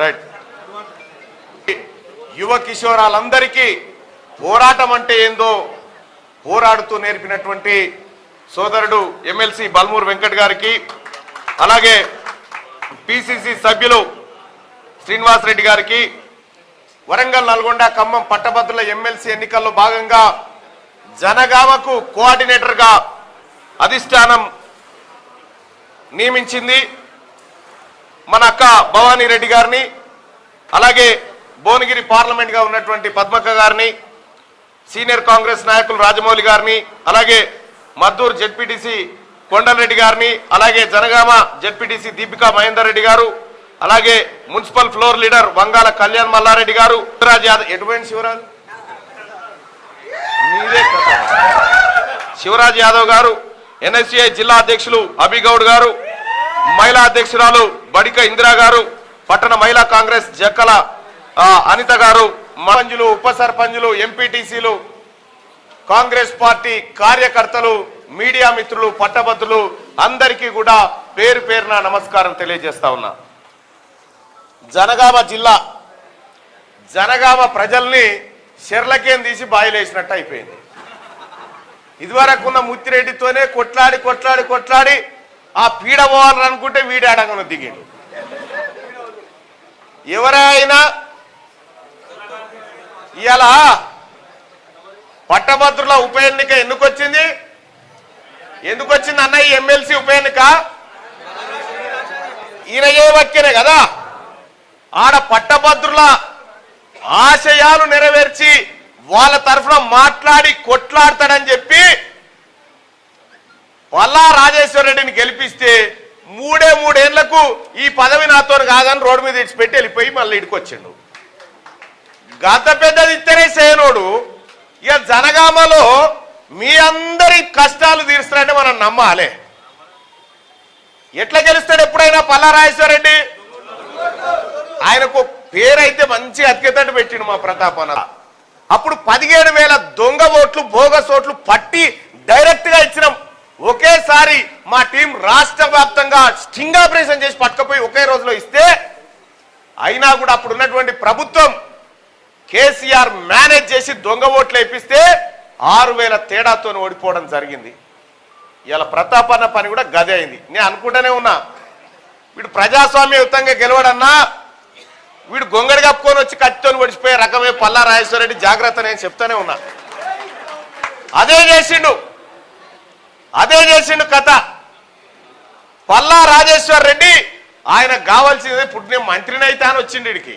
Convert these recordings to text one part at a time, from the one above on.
Right. యువ కిషోరాలందరికీ పోరాటం అంటే ఏందో పోరాడుతూ నేర్పినటువంటి సోదరుడు ఎమ్మెల్సీ బల్మూరు వెంకట్ గారికి అలాగే పిసిసి సభ్యులు శ్రీనివాస్ రెడ్డి గారికి వరంగల్ నల్గొండ ఖమ్మం పట్టభద్రుల ఎమ్మెల్సీ ఎన్నికల్లో భాగంగా జనగామకు కోఆర్డినేటర్గా అధిష్టానం నియమించింది. మన అక్క భవానీ రెడ్డి గారిని అలాగే భువనగిరి పార్లమెంట్గా ఉన్నటువంటి పద్మక్క గారిని సీనియర్ కాంగ్రెస్ నాయకులు రాజమౌళి గారిని అలాగే మద్దూరు జెడ్పీటీసీ కొండలరెడ్డి గారిని అలాగే జనగామ జెడ్పీటీసీ దీపికా మహేందర్ రెడ్డి గారు అలాగే municipal floor leader Vangala Kalyan Mallareddy గారు. శివరాజ్ యాదవ్ ఎటువంటి శివరాజ్? మీదే శివరాజ్ యాదవ్ గారు ఎన్ఎస్సిఐ జిల్లా అధ్యక్షులు అభిగౌడ్ గారు మహిళా అధ్యక్షురాలు బడిక ఇందిరా గారు పట్టణ మహిళా కాంగ్రెస్ జక్కల అనిత గారు మంజులు ఉప సర్పంచులు ఎంపీటీసీలు కాంగ్రెస్ పార్టీ కార్యకర్తలు మీడియా మిత్రులు పట్టభద్రులు అందరికీ కూడా పేరు పేరున నమస్కారం తెలియజేస్తా ఉన్నా. జనగామ జిల్లా జనగామ ప్రజల్ని షెర్లకేం తీసి బాయిలేసినట్టు అయిపోయింది. ఇదివరకు ఉన్న ముత్తిరెడ్డితోనే కొట్లాడి కొట్లాడి కొట్లాడి ఆ పీడ పోవాలని అనుకుంటే అడగను దిగిండు. ఎవరైనా ఇవాళ పట్టభద్రుల ఉప ఎన్నిక ఎందుకు వచ్చింది ఎందుకు వచ్చింది అన్న ఈ ఎమ్మెల్సీ ఉప ఎన్నిక? ఈయన ఏ కదా? ఆడ పట్టభద్రుల ఆశయాలు నెరవేర్చి వాళ్ళ తరఫున మాట్లాడి కొట్లాడతాడని చెప్పి పల్లా రాజేశ్వర రెడ్డిని గెలిపిస్తే మూడే మూడేళ్ళకు ఈ పదవి నాతో కాదని రోడ్డు మీద ఇచ్చిపెట్టి వెళ్ళిపోయి మళ్ళీ ఇడికి వచ్చిండు గత పెద్దది ఇస్తేనే చేయనోడు ఇక జనగామలో మీ అందరి కష్టాలు తీరుస్తారంటే మనం నమ్మాలి. ఎట్లా గెలుస్తాడు ఎప్పుడైనా పల్లా రాజేశ్వర రెడ్డి? ఆయనకు పేరైతే మంచి అతికేతట్టు పెట్టిండు మా ప్రతాపన అప్పుడు పదిహేడు వేల దొంగ ఓట్లు బోగస్ ఓట్లు పట్టి డైరెక్ట్గా ఇచ్చినాం. ఒకేసారి మా టీం రాష్ట్ర వ్యాప్తంగా స్టింగ్ ఆపరేషన్ చేసి పట్టుకపోయి ఒకే రోజులో ఇస్తే అయినా కూడా అప్పుడు ఉన్నటువంటి ప్రభుత్వం కేసీఆర్ మేనేజ్ చేసి దొంగ ఓట్లు వేపిస్తే ఆరు వేల తేడాతో ఓడిపోవడం జరిగింది. ఇలా ప్రతాపన్న పని కూడా గదే అయింది. నేను అనుకుంటూనే ఉన్నా. వీడు ప్రజాస్వామ్యయుతంగా గెలవడన్నా వీడు గొంగడి కప్పుకొని వచ్చి కత్తితోని ఒడిచిపోయే రకమే పల్లా రాజేశ్వరరెడ్డి జాగ్రత్త నేను చెప్తానే ఉన్నా. అదే చేసిండు. అదే చేసిండు కథ. పల్లా రాజేశ్వర్ రెడ్డి ఆయన కావాల్సింది పుట్టిన నేను మంత్రిని అయితా అని వచ్చిండు ఇడికి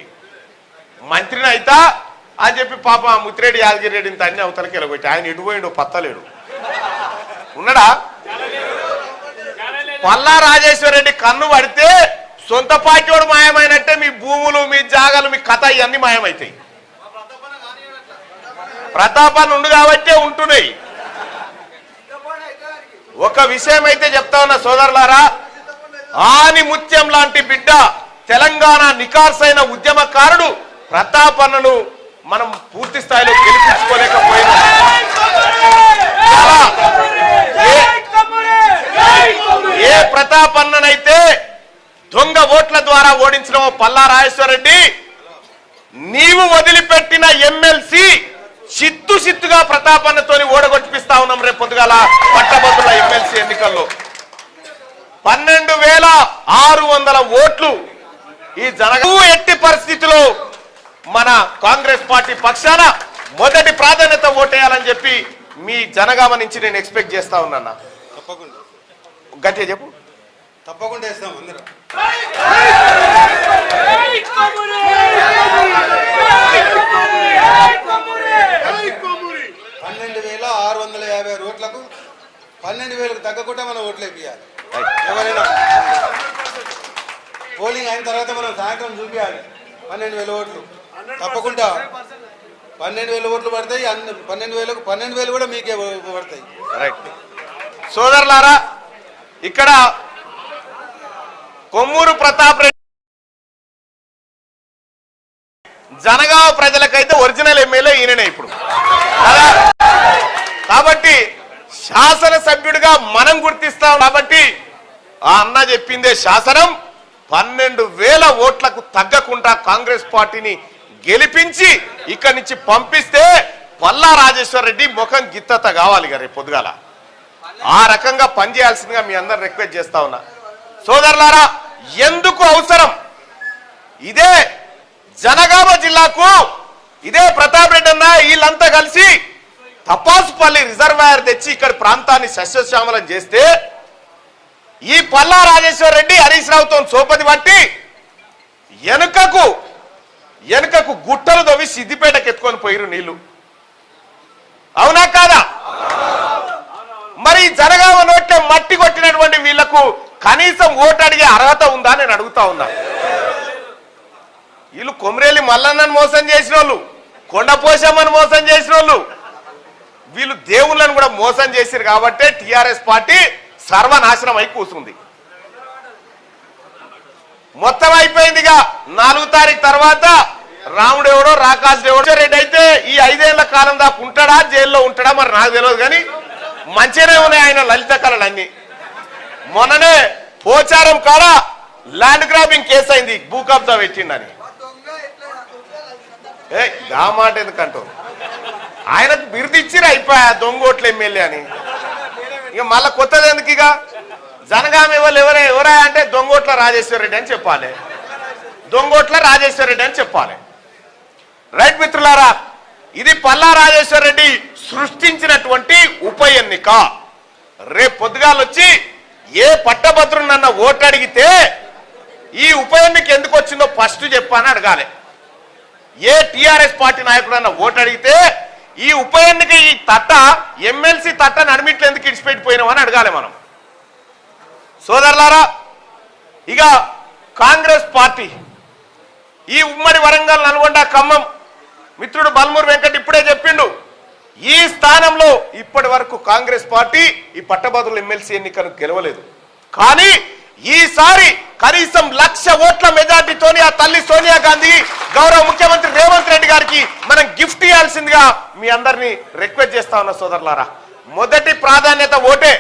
మంత్రిని అయితా అని చెప్పి పాప ముత్తిరెడ్డి యాదగిరి రెడ్డిని తన్ని అవతలకి వెళ్ళబెట్టి ఆయన ఇటుపోయిండు పత్తలేడు. ఉన్నాడా? పల్లా రాజేశ్వర రెడ్డి కన్ను పడితే సొంత పార్టీ వాడు మాయమైనట్టే మీ భూములు మీ జాగాలు మీ కథ ఇవన్నీ మాయమవుతాయి ప్రతాపాన్ని ఉండు కాబట్టే ఉంటున్నాయి. ఒక విషయం అయితే చెప్తా ఉన్న సోదరులారా ఆని ముత్యం లాంటి బిడ్డ తెలంగాణ నికార్సైన ఉద్యమకారుడు ప్రతాపన్నను మనం పూర్తి స్థాయిలో గెలిపించుకోలేకపోయినా. ఏ- ప్రతాపన్ననైతే దొంగ ఓట్ల ద్వారా ఓడించిన పల్లా రాజేశ్వరరెడ్డి నీవు వదిలిపెట్టిన ఎమ్మెల్సీ చిత్తు చిత్తుగా ప్రతాపన్నతోని ఓడగొట్టిపిస్తా ఉన్నాం రేపు పొద్దుగాల పట్టభద్రుల. ఎన్నికల్లో పన్నెండు వేల ఆరు వందల ఓట్లు ఈ జనగ ఎట్టి పరిస్థితిలో మన కాంగ్రెస్ పార్టీ పక్షాన మొదటి ప్రాధాన్యత ఓటేయాలని చెప్పి మీ జనగామ నుంచి నేను ఎక్స్పెక్ట్ చేస్తా ఉన్నా తప్పకుండా. గట్టిగా చెప్పు. తప్పకుండా వేస్తాం అందరం. పన్నెండు వేల ఆరు వందల యాభై ఓట్లకు పన్నెండు వేలకు తగ్గకుండా మనం ఓట్లు వేపియాలి ఎవరైనా పోలింగ్ అయిన తర్వాత మనం సాయంత్రం చూపించాలి పన్నెండు వేల ఓట్లు. తప్పకుండా పన్నెండు వేల ఓట్లు పడతాయి అన్ని పన్నెండు వేలకు పన్నెండు వేలు కూడా మీకే పడతాయి. రైట్ సోదరులారా ఇక్కడ కొమ్మూరు ప్రతాప్ రెడ్డి జనగామ ప్రజలకైతే ఒరిజినల్ ఎమ్మెల్యే ఈయననే ఇప్పుడు? కాబట్టి శాసనసభ్యుడిగా మనం గుర్తిస్తాం కాబట్టి ఆ అన్న చెప్పిందే శాసనం పన్నెండు వేల ఓట్లకు తగ్గకుండా కాంగ్రెస్ పార్టీని గెలిపించి ఇక్కడి నుంచి పంపిస్తే పల్లా రాజేశ్వర్ రెడ్డి ముఖం గిత్తత కావాలి గారు పొద్దుగాల. ఆ రకంగా పనిచేయాల్సిందిగా మీ అందరు రిక్వెస్ట్ చేస్తా ఉన్నా. సోదరులారా ఎందుకు అవసరం? ఇదే జనగామ జిల్లాకు ఇదే ప్రతాప్ రెడ్డి అన్న వీళ్ళంతా కలిసి తపాసుపల్లి రిజర్వాయర్ తెచ్చి ఇక్కడ ప్రాంతాన్ని సస్యశ్యామలం చేస్తే ఈ పల్లా రాజేశ్వర రెడ్డి హరీష్ రావుతో సోపతి పట్టి వెనుకకు వెనుకకు గుట్టలు తవ్వి సిద్దిపేటకి ఎత్తుకొని పోయిరు నీళ్ళు. అవునా కాదా? మరి జనగామ నోట్లో మట్టి కొట్టినటువంటి వీళ్ళకు కనీసం ఓటు అడిగే అర్హత ఉందా నేను అడుగుతా ఉన్నా. వీళ్ళు కొమరేలి మల్లన్నను మోసం చేసిన వాళ్ళు కొండపోషమ్మని మోసం చేసిన వాళ్ళు వీళ్ళు దేవుళ్ళని కూడా మోసం చేశారు కాబట్టే టిఆర్ఎస్ పార్టీ సర్వనాశనం అయి కూర్చుంది మొత్తం అయిపోయిందిగా. నాలుగు తారీఖు తర్వాత రాముడు ఎవడో రాకాశుడు ఎవడో రెడ్డి అయితే ఈ ఐదేళ్ళ కాలం దాకా ఉంటాడా జైల్లో ఉంటాడా మరి నాకు తెలియదు కానీ మంచిగానే ఉన్నాయి ఆయన లలిత కళలు అన్ని మొన్ననే పోచారం కాడ ల్యాండ్ గ్రాబింగ్ కేసు అయింది భూ కబ్జా పెట్టిండని ఏ గా మాట ఎందుకంటావు ఆయనకు బిరుదు ఇచ్చిరు అయిపోయా దొంగోట్ల ఎమ్మెల్యే అని. ఇక మళ్ళా కొత్తది ఎందుకు ఇక? జనగామ ఎవరు ఎవరే ఎవరా అంటే దొంగోట్ల రాజేశ్వర రెడ్డి అని చెప్పాలి. దొంగోట్ల రాజేశ్వర రెడ్డి అని చెప్పాలి. రైట్ మిత్రులారా ఇది పల్లా రాజేశ్వర రెడ్డి సృష్టించినటువంటి ఉప ఎన్నిక. రేపు పొద్దుగాలొచ్చి ఏ పట్టభద్రుని నన్న ఓటు అడిగితే ఈ ఉప ఎన్నిక ఎందుకు వచ్చిందో ఫస్ట్ చెప్పాను అడగాలి. ఏ టిఆర్ఎస్ పార్టీ నాయకుడు అన్న ఓటు అడిగితే ఈ ఉప ఎన్నిక ఈ తట్ట ఎమ్మెల్సీ తట్ట నడిమిట్లు ఎందుకు ఇడిచిపెట్టిపోయినామని అడగాలి మనం. సోదరులారా ఇక కాంగ్రెస్ పార్టీ ఈ ఉమ్మడి వరంగల్ నల్గొండ ఖమ్మం మిత్రుడు బల్మూరు వెంకట్ ఇప్పుడే చెప్పిండు ఈ స్థానంలో ఇప్పటి వరకు కాంగ్రెస్ పార్టీ ఈ పట్టభద్రుల ఎమ్మెల్సీ ఎన్నికను గెలవలేదు. కానీ ఈసారి కనీసం లక్ష ఓట్ల మెజార్టీతోని ఆ తల్లి సోనియా గాంధీ గౌరవ ముఖ్యమంత్రి రేవంత్ రెడ్డి గారికి మనం గిఫ్ట్ ఇవ్వాల్సిందిగా మీ అందరినీ రిక్వెస్ట్ చేస్తా ఉన్నా సోదరులారా. మొదటి ప్రాధాన్యత ఓటే.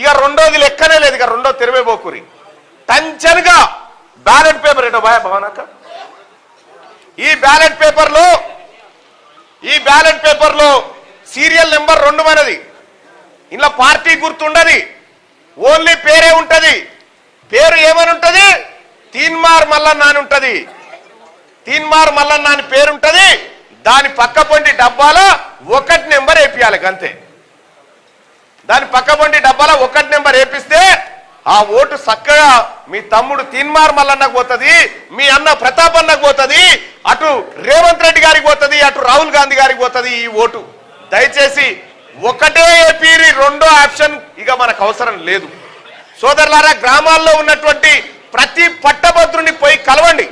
ఇక రెండోది లెక్కనే లేదు ఇక రెండో తెరవేబోకురి. టంచన్గా బ్యాలెట్ పేపర్ ఏటో భయా భవనక్క ఈ బ్యాలెట్ పేపర్లో ఈ బ్యాలెట్ పేపర్లో సీరియల్ నెంబర్ రెండు మనది. ఇంట్లో పార్టీ గుర్తుండది. ఓన్లీ పేరే ఉంటది. పేరు ఏమని ఉంటుంది? తీన్మార్ మల్లన్న అని ఉంటుంది. తీన్మార్ మల్లన్న అని పేరు ఉంటుంది. దాని పక్క పొంటి ఒకటి నెంబర్ వేపియాలి అంతే దాని పక్క పొంటి ఒకటి నెంబర్ వేపిస్తే ఆ ఓటు చక్కగా మీ తమ్ముడు తీన్మార్ మల్లన్నకు పోతుంది మీ అన్న ప్రతాప్ అన్నకు పోతుంది అటు రేవంత్ రెడ్డి గారికి పోతుంది అటు రాహుల్ గాంధీ గారికి పోతుంది ఈ ఓటు. దయచేసి ఒకటే ఏపీరి రెండో ఆప్షన్ ఇక మనకు అవసరం లేదు. సోదరులారా గ్రామాల్లో ఉన్నటువంటి ప్రతి పట్టభద్రుని పోయి కలవండి.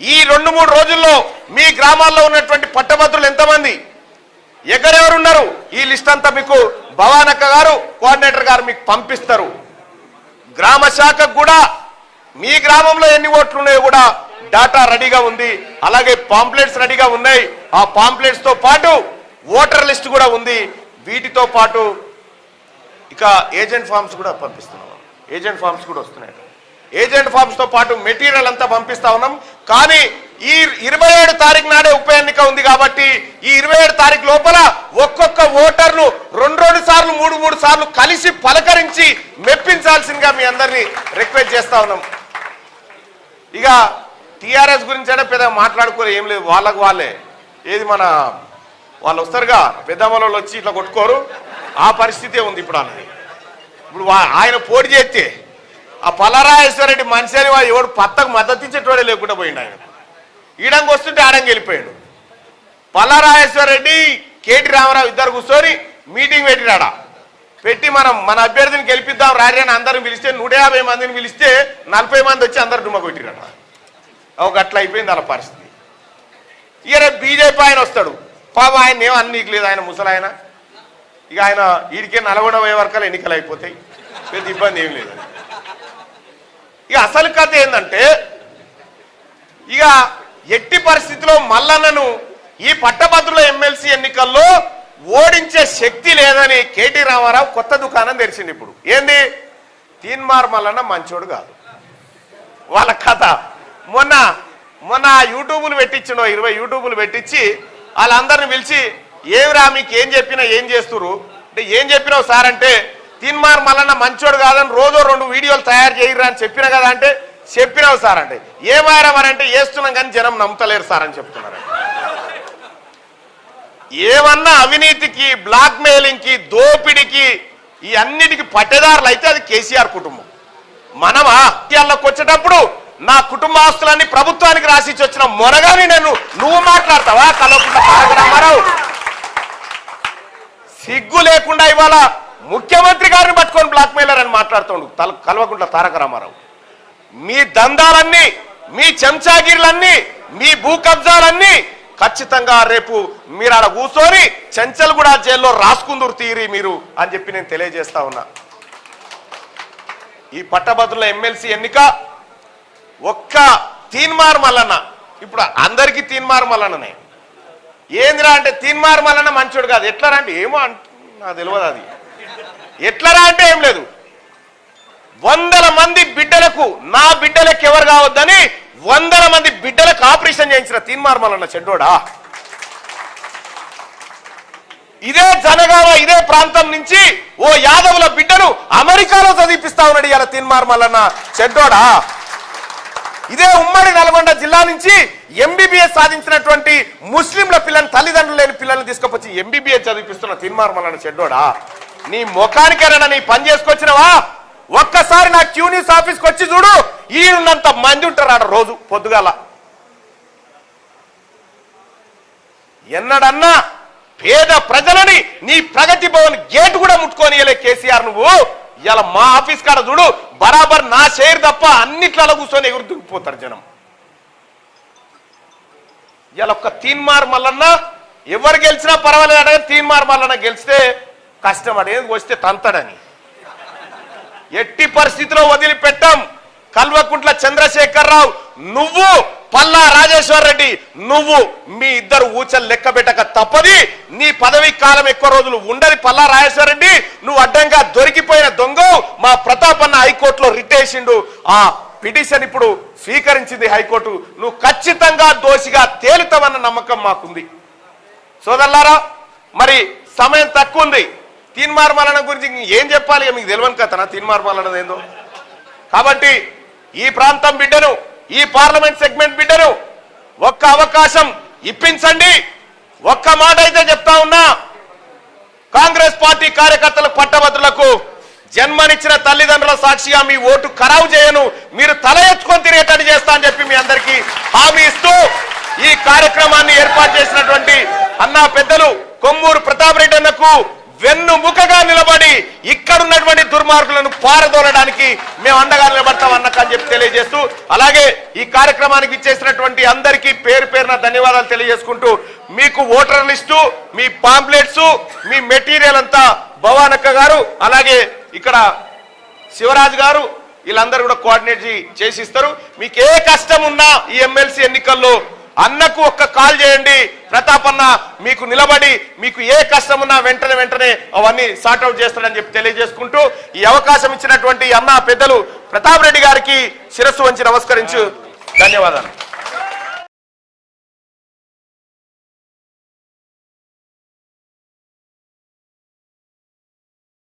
ఈ రెండు మూడు రోజుల్లో మీ గ్రామాల్లో ఉన్నటువంటి పట్టభద్రులు ఎంతమంది? ఎగరెవరున్నారు ఈ లిస్ట్ అంతా మీకు భవానక్క గారు కోఆర్డినేటర్ గారు మీకు పంపిస్తారు. గ్రామ శాఖకు కూడా మీ గ్రామంలో ఎన్ని ఓట్లు ఉన్నాయో కూడా డాటా రెడీగా ఉంది. అలాగే పాంప్లెట్స్ రెడీగా ఉన్నాయి. ఆ పాంప్లెట్స్తో పాటు ఓటర్ లిస్ట్ కూడా ఉంది. వీటితో పాటు ఇక ఏజెంట్ ఫామ్స్ కూడా పంపిస్తున్నాం ఏజెంట్ ఫామ్స్ కూడా వస్తున్నాయి. ఏజెంట్ ఫామ్స్తో పాటు మెటీరియల్ అంతా పంపిస్తా ఉన్నాం. కానీ ఈ ఇరవై ఏడు తారీఖు నాడే ఉప ఎన్నిక ఉంది కాబట్టి ఈ ఇరవై ఏడు తారీఖు లోపల ఒక్కొక్క ఓటర్ను రెండు రెండు సార్లు మూడు మూడు సార్లు కలిసి పలకరించి మెప్పించాల్సిందిగా మీ అందరినీ రిక్వెస్ట్ చేస్తా ఉన్నాం. ఇక టీఆర్ఎస్ గురించి అంటే పెద్ద మాట్లాడుకోలే ఏం లేదు. వాళ్ళకు వాళ్ళే. ఏది మన వాళ్ళు వస్తారుగా పెద్దమ్మల వచ్చి ఇట్లా కొట్టుకోరు. ఆ పరిస్థితే ఉంది ఇప్పుడు అన్నది. ఇప్పుడు వా- ఆయన పోటీ చేస్తే ఆ పల్లరాజేశ్వరరెడ్డి మనిషి అని వాడు ఎవడు పత్తకు మద్దతు ఇచ్చేటోడే లేకుండా పోయిండు ఆయన. ఈడంకి వస్తుంటే ఆడంకి వెళ్ళిపోయాడు. పల్లరాజేశ్వరరెడ్డి కేటీ రామారావు ఇద్దరు కూర్చొని మీటింగ్ పెట్టినాడ? పెట్టి మనం మన అభ్యర్థిని గెలిపిద్దాం రారి అని అందరిని పిలిస్తే నూట యాభై మందిని పిలిస్తే నలభై మంది వచ్చి అందరు డుమ్మ కొట్టిరట. ఒక అట్లా అయిపోయింది అలా పరిస్థితి. ఇక బీజేపీ ఆయన వస్తాడు. పాప ఆయన ఏం అన్ని లేదు ఆయన ముసలాయన. ఇక ఆయన వీడికే నల్గొండ వర్గాలు ఎన్నికలు అయిపోతాయి. పెద్ద ఇబ్బంది ఏం లేదు. ఇక అసలు కథ ఏంటంటే ఇక ఎట్టి పరిస్థితిలో మల్లన్నను ఈ పట్టభద్రుల ఎమ్మెల్సీ ఎన్నికల్లో ఓడించే శక్తి లేదని కేటీ రామారావు కొత్త దుకాణం తెరిచింది ఇప్పుడు. ఏంది? తీన్మార్ మల్లన్న మంచోడు కాదు. వాళ్ళ కథ. మొన్న మొన్న యూట్యూబులు పెట్టించిండో ఇరవై యూట్యూబులు పెట్టించి వాళ్ళందరిని పిలిచి ఏమిరా మీకు ఏం చెప్పినా ఏం చేస్తురు అంటే ఏం చెప్పినావు సార్ అంటే తిన్మార్ మల్లన్న మంచోడు కాదని రోజో రెండు వీడియోలు తయారు చేయరా అని చెప్పిన కదా అంటే చెప్పినావు సార్ అంటే. ఏమారా మరి అంటే వేస్తున్నాం కానీ జనం నమ్ముతలేరు సార్ అని చెప్తున్నారు. ఏమన్నా అవినీతికి బ్లాక్ మెయిలింగ్కి దోపిడికి ఈ అన్నిటికి పట్టేదారులు అయితే అది కేసీఆర్ కుటుంబం. మనమా ఇళ్ళకి వచ్చేటప్పుడు నా కుటుంబ ఆస్తులన్నీ ప్రభుత్వానికి రాసిచ్చి వచ్చిన మొనగాని నేను నువ్వు మాట్లాడతావా? కలవకుండా రామారావు సిగ్గు లేకుండా ఇవాళ ముఖ్యమంత్రి గారిని పట్టుకొని బ్లాక్ మెయిలర్ అని మాట్లాడుతుండు. తల కలవకుండా తారక రామారావు. మీ దందాలన్నీ మీ చెంచాగిర్లన్నీ మీ భూ కబ్జాలన్నీ ఖచ్చితంగా రేపు మీరు ఆడ కూర్చొని చెంచల్గూడ జైల్లో రాసుకుందరు తీరి మీరు అని చెప్పి నేను తెలియజేస్తా ఉన్నా. ఈ పట్టభద్రుల ఎమ్మెల్సీ ఎన్నిక ఒక్క తీన్మార్ మల్లన్న ఇప్పుడు అందరికీ తీన్మార్ మల్లన్ననే. ఏందిరా అంటే తీన్మార్ మల్లన్న మంచోడు కాదు. ఎట్లరా అంటే ఏమో అంట నాకు తెలియదు అది. ఎట్లరా అంటే ఏం లేదు. వందల మంది బిడ్డలకు నా బిడ్డలకు ఎవరు కావద్దని వందల మంది బిడ్డలకు ఆపరేషన్ చేయించిన తీన్మార్ మల్లన్న చెడ్డోడా? ఇదే జనగామ ఇదే ప్రాంతం నుంచి ఓ యాదవుల బిడ్డను అమెరికాలో చదివిపిస్తా ఉన్నాడు ఇలా తీన్మార్ మల్లన్న. చెడ్డోడా? ఇదే ఉమ్మడి నల్గొండ జిల్లా నుంచి ఎంబీబీఎస్ సాధించినటువంటి ముస్లింల పిల్లని తల్లిదండ్రులు లేని పిల్లల్ని తీసుకొచ్చి ఎంబీబీఎస్ చదివిపిస్తున్న తీన్మార్ చెడ్డోడా? నీ ముఖానికేనా నీ పని చేసుకొచ్చినవా? ఒక్కసారి నా క్యూ న్యూస్ ఆఫీస్కి వచ్చి చూడు ఈయనంత మంది ఉంటారు ఆడ రోజు పొద్దుగాల. ఎన్నడన్నా పేద ప్రజలని నీ ప్రగతి భవన్ గేట్ కూడా ముట్టుకోనియలే కేసీఆర్ నువ్వు. ఇలా మా ఆఫీస్ కాడ చూడు బరాబర్ నా షేర్ తప్ప అన్నిట్లలో కూర్చొని ఎగురు దుంకిపోతారు జనం. ఇలా ఒక్క తీన్మార్ మల్లన్న ఎవరు గెలిచినా పర్వాలేదు అడగ తీన్మార్ మల్లన్న గెలిస్తే కష్టం అడేది వస్తే తంతడని. ఎట్టి పరిస్థితిలో వదిలిపెట్టాం. కల్వకుంట్ల చంద్రశేఖరరావు నువ్వు పల్లా రాజేశ్వర్ రెడ్డి నువ్వు మీ ఇద్దరు ఊచలు లెక్క పెట్టక తప్పది. నీ పదవి కాలం ఎక్కువ రోజులు ఉండని పల్లా రాజేశ్వర్ రెడ్డి నువ్వు అడ్డంగా దొరికిపోయిన దొంగ మా ప్రతాప్ అన్న హైకోర్టులో రిటేసిండు. ఆ పిటిషన్ ఇప్పుడు స్వీకరించింది హైకోర్టు. నువ్వు ఖచ్చితంగా దోషిగా తేలుతావన్న నమ్మకం మాకుంది. సోదరులారా మరి సమయం తక్కువ ఉంది. తీన్మార్ మలన గురించి ఏం చెప్పాలి? మీకు తెలియని కథనా తీన్మార్ మలన ఏందో కాబట్టి ఈ ప్రాంతం బిడ్డను ఈ పార్లమెంట్ సెగ్మెంట్ బిడ్డను ఒక్క అవకాశం ఇప్పించండి. ఒక్క మాట అయితే చెప్తా ఉన్నా కాంగ్రెస్ పార్టీ కార్యకర్తల పట్టభద్రులకు జన్మనిచ్చిన తల్లిదండ్రుల సాక్షిగా మీ ఓటు ఖరావు చేయను మీరు తల ఎత్తుకొని తిరిగేటట్టు చేస్తా అని చెప్పి మీ అందరికీ హామీ ఇస్తూ ఈ కార్యక్రమాన్ని ఏర్పాటు చేసినటువంటి అన్నా పెద్దలు కొమ్మూరు ప్రతాప్ రెడ్డి అన్నకు వెన్ను ముఖగా నిలబడి ఇక్కడున్నటువంటి దుర్మార్గులను పారదోలడానికి మేము అండగా నిలబడతాం అన్నకని చెప్పి తెలియజేస్తూ అలాగే ఈ కార్యక్రమానికి ఇచ్చేసినటువంటి అందరికీ పేరు పేరున ధన్యవాదాలు తెలియజేసుకుంటూ మీకు ఓటర్ లిస్టు మీ పాంప్లెట్స్ మీ మెటీరియల్ అంతా భవానక్క గారు అలాగే ఇక్కడ శివరాజు గారు వీళ్ళందరూ కూడా కోఆర్డినేట్ చేసి ఇస్తారు మీకు ఏ కష్టం ఉన్నా ఈ ఎమ్మెల్సీ ఎన్నికల్లో అన్నకు ఒక్క కాల్ చేయండి. ప్రతాప్ అన్న మీకు నిలబడి మీకు ఏ కష్టం ఉన్నా వెంటనే వెంటనే అవన్నీ సార్ట్అవుట్ చేస్తాడని చెప్పి తెలియజేసుకుంటూ ఈ అవకాశం ఇచ్చినటువంటి అన్న పెద్దలు ప్రతాప్ రెడ్డి గారికి శిరస్సు వంచి నమస్కరించు. ధన్యవాదాలు.